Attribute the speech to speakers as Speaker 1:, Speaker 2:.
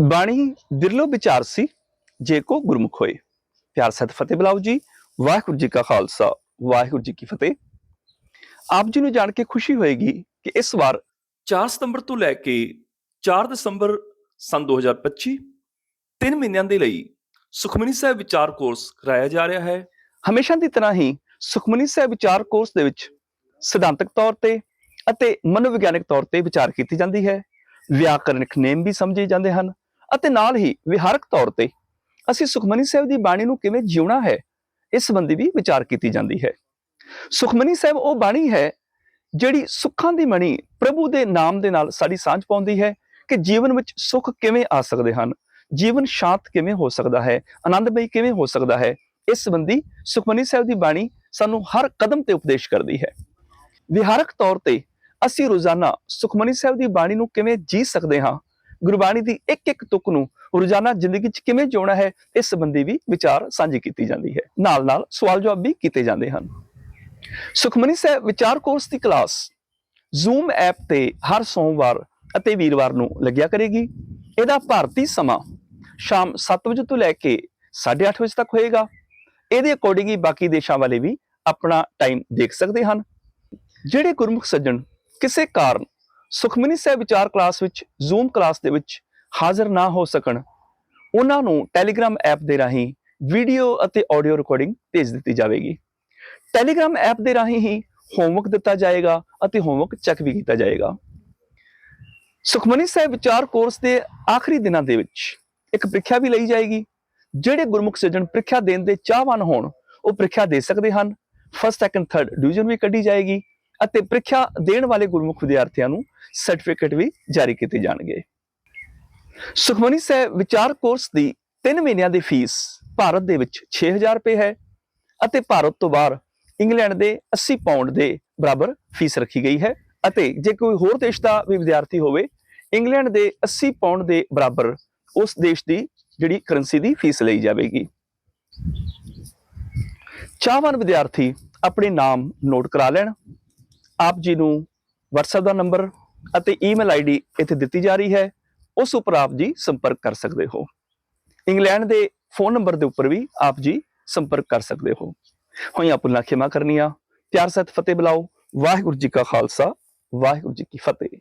Speaker 1: ਬਾਣੀ ਦਿਲੋਂ ਵਿਚਾਰ ਸੀ, ਜੇ ਕੋ ਗੁਰਮੁਖ ਹੋਏ। ਪਿਆਰ ਸਤ ਫਤਿਹ ਬੁਲਾਓ ਜੀ, ਵਾਹਿਗੁਰੂ ਜੀ ਕਾ ਖਾਲਸਾ, ਵਾਹਿਗੁਰੂ ਜੀ ਕੀ ਫਤਿਹ। ਆਪ ਜੀ ਨੂੰ ਜਾਣ ਕੇ ਖੁਸ਼ੀ ਹੋਏਗੀ ਕਿ ਇਸ ਵਾਰ 4 ਸਤੰਬਰ ਤੋਂ ਲੈ ਕੇ 4 ਦਸੰਬਰ ਸਨ 2025 ਤਿੰਨ ਮਹੀਨਿਆਂ ਦੇ ਲਈ ਸੁਖਮਨੀ ਸਾਹਿਬ ਵਿਚਾਰ ਕੋਰਸ ਕਰਾਇਆ ਜਾ ਰਿਹਾ ਹੈ। ਹਮੇਸ਼ਾ ਦੀ ਤਰ੍ਹਾਂ ਹੀ ਸੁਖਮਨੀ ਸਾਹਿਬ ਵਿਚਾਰ ਕੋਰਸ ਦੇ ਵਿੱਚ ਸਿਧਾਂਤਕ ਤੌਰ ਤੇ ਅਤੇ ਮਨੋਵਿਗਿਆਨਕ ਤੌਰ ਤੇ ਵਿਚਾਰ ਕੀਤੀ ਜਾਂਦੀ ਹੈ। ਵਿਆਕਰਨਿਕ ਨੇਮ ਵੀ ਸਮਝੇ ਜਾਂਦੇ ਹਨ। ਅਤੇ ਨਾਲ ਹੀ ਵਿਹਾਰਕ ਤੌਰ ਤੇ ਅਸੀਂ ਸੁਖਮਨੀ ਸਾਹਿਬ ਦੀ ਬਾਣੀ ਨੂੰ ਕਿਵੇਂ ਜਿਉਣਾ ਹੈ, ਇਸ ਸੰਬੰਧੀ ਵੀ ਵਿਚਾਰ ਕੀਤੀ ਜਾਂਦੀ ਹੈ। ਸੁਖਮਨੀ ਸਾਹਿਬ, ਉਹ ਬਾਣੀ ਹੈ ਜਿਹੜੀ ਸੁੱਖਾਂ ਦੀ ਮਣੀ ਪ੍ਰਭੂ ਦੇ ਨਾਮ ਦੇ ਨਾਲ ਸਾਡੀ ਸਾਂਝ ਪਾਉਂਦੀ ਹੈ ਕਿ ਜੀਵਨ ਵਿੱਚ ਸੁੱਖ ਕਿਵੇਂ ਆ ਸਕਦੇ ਹਨ, ਜੀਵਨ ਸ਼ਾਂਤ ਕਿਵੇਂ ਹੋ ਸਕਦਾ ਹੈ, ਆਨੰਦਮਈ ਕਿਵੇਂ ਹੋ ਸਕਦਾ ਹੈ, ਇਸ ਸੰਬੰਧੀ ਸੁਖਮਨੀ ਸਾਹਿਬ ਦੀ ਬਾਣੀ ਸਾਨੂੰ ਹਰ ਕਦਮ ਤੇ ਉਪਦੇਸ਼ ਕਰਦੀ ਹੈ। ਵਿਹਾਰਕ ਤੌਰ ਤੇ ਅਸੀਂ ਰੋਜ਼ਾਨਾ ਸੁਖਮਨੀ ਸਾਹਿਬ ਦੀ ਬਾਣੀ ਨੂੰ ਕਿਵੇਂ ਜੀ ਸਕਦੇ ਹਾਂ ਗੁਰਬਾਣੀ ਦੀ ਇੱਕ ਇੱਕ ਤੁਕ ਨੂੰ ਰੋਜ਼ਾਨਾ ਜ਼ਿੰਦਗੀ 'ਚ ਕਿਵੇਂ ਜਿਉਣਾ ਹੈ, ਇਸ ਸੰਬੰਧੀ ਵੀ ਵਿਚਾਰ ਸਾਂਝੀ ਕੀਤੀ ਜਾਂਦੀ ਹੈ। ਨਾਲ ਨਾਲ ਸਵਾਲ ਜਵਾਬ ਵੀ ਕੀਤੇ ਜਾਂਦੇ ਹਨ। ਸੁਖਮਨੀ ਸਾਹਿਬ ਵਿਚਾਰ ਕੋਰਸ ਦੀ ਕਲਾਸ ਜ਼ੂਮ ਐਪ ਤੇ ਹਰ ਸੋਮਵਾਰ ਅਤੇ ਵੀਰਵਾਰ ਨੂੰ ਲੱਗਿਆ ਕਰੇਗੀ। ਇਹਦਾ ਭਾਰਤੀ ਸਮਾਂ ਸ਼ਾਮ 7 ਵਜੇ ਤੋਂ ਲੈ ਕੇ 8:30 ਵਜੇ ਤੱਕ ਹੋਏਗਾ। ਇਹਦੇ ਅਕੋਰਡਿੰਗ ਹੀ ਬਾਕੀ ਦੇਸ਼ਾਂ ਵਾਲੇ ਵੀ ਆਪਣਾ ਟਾਈਮ ਦੇਖ ਸਕਦੇ ਹਨ। ਜਿਹੜੇ ਗੁਰਮੁਖ ਸੱਜਣ ਕਿਸੇ ਕਾਰਨ ਸੁਖਮਨੀ ਸਾਹਿਬ ਵਿਚਾਰ ਕਲਾਸ ਵਿੱਚ ਜ਼ੂਮ ਕਲਾਸ ਦੇ ਵਿੱਚ ਹਾਜ਼ਰ ਨਾ ਹੋ ਸਕਣ, ਉਹਨਾਂ ਨੂੰ ਟੈਲੀਗ੍ਰਾਮ ਐਪ ਦੇ ਰਾਹੀਂ ਵੀਡੀਓ ਅਤੇ ਆਡੀਓ ਰਿਕਾਰਡਿੰਗ ਭੇਜ ਦਿੱਤੀ ਜਾਵੇਗੀ। ਟੈਲੀਗ੍ਰਾਮ ਐਪ ਦੇ ਰਾਹੀਂ ਹੀ ਹੋਮਵਰਕ ਦਿੱਤਾ ਜਾਏਗਾ ਅਤੇ ਹੋਮਵਰਕ ਚੈੱਕ ਵੀ ਕੀਤਾ ਜਾਏਗਾ। ਸੁਖਮਨੀ ਸਾਹਿਬ ਵਿਚਾਰ ਕੋਰਸ ਦੇ ਆਖਰੀ ਦਿਨਾਂ ਦੇ ਵਿੱਚ ਇੱਕ ਪ੍ਰੀਖਿਆ ਵੀ ਲਈ ਜਾਏਗੀ, ਜਿਹੜੇ ਗੁਰਮੁਖ ਸੱਜਣ ਪ੍ਰੀਖਿਆ ਦੇਣ ਦੇ ਚਾਹਵਾਨ ਹੋਣ, ਉਹ ਪ੍ਰੀਖਿਆ ਦੇ ਸਕਦੇ ਹਨ। ਫਸਟ ਸੈਕੰਡ ਥਰਡ ਡਿਵੀਜ਼ਨ ਵੀ ਕੱਢੀ ਜਾਏਗੀ। ਅਤੇ ਪ੍ਰੀਖਿਆ ਦੇਣ ਵਾਲੇ ਗੁਰਮੁਖ ਵਿਦਿਆਰਥੀਆਂ ਨੂੰ ਸਰਟੀਫਿਕੇਟ ਵੀ ਜਾਰੀ ਕੀਤੇ ਜਾਣਗੇ। ਸੁਖਮਨੀ ਸਾਹਿਬ ਵਿਚਾਰ ਕੋਰਸ ਦੀ 3 ਮਹੀਨਿਆਂ ਦੀ ਫੀਸ ਭਾਰਤ ਦੇ ਵਿੱਚ 6000 ਰੁਪਏ ਹੈ ਅਤੇ ਭਾਰਤ ਤੋਂ ਬਾਹਰ ਇੰਗਲੈਂਡ ਦੇ 80 ਪਾਉਂਡ ਦੇ ਬਰਾਬਰ ਫੀਸ ਰੱਖੀ ਗਈ ਹੈ ਅਤੇ ਜੇ ਕੋਈ ਹੋਰ ਦੇਸ਼ ਦਾ ਵੀ ਵਿਦਿਆਰਥੀ ਹੋਵੇ, ਇੰਗਲੈਂਡ ਦੇ 80 ਪਾਉਂਡ ਦੇ ਬਰਾਬਰ ਉਸ ਦੇਸ਼ ਦੀ ਜਿਹੜੀ ਕਰੰਸੀ ਦੀ ਫੀਸ ਲਈ ਜਾਵੇਗੀ। ਚਾਹਵਾਨ ਵਿਦਿਆਰਥੀ ਆਪਣੇ ਨਾਮ ਨੋਟ ਕਰਾ ਲੈਣ। ਆਪ ਜੀ ਨੂੰ WhatsApp ਦਾ ਨੰਬਰ ਅਤੇ ਈਮੇਲ ਆਈਡੀ ਇੱਥੇ ਦਿੱਤੀ ਜਾ ਰਹੀ ਹੈ, ਉਸ ਉੱਪਰ ਆਪ ਜੀ ਸੰਪਰਕ ਕਰ ਸਕਦੇ ਹੋ। ਇੰਗਲੈਂਡ ਦੇ ਫੋਨ ਨੰਬਰ ਦੇ ਉੱਪਰ ਵੀ ਆਪ ਜੀ ਸੰਪਰਕ ਕਰ ਸਕਦੇ ਹੋ। ਹੋਈਆਂ ਭੁੱਲਾਂ ਖਿਮਾ ਕਰਨੀਆਂ। ਪਿਆਰ ਸਤ ਫਤਿਹ ਬੁਲਾਓ। ਵਾਹਿਗੁਰੂ ਜੀ ਕਾ ਖਾਲਸਾ, ਵਾਹਿਗੁਰੂ ਜੀ ਕੀ ਫਤਿਹ।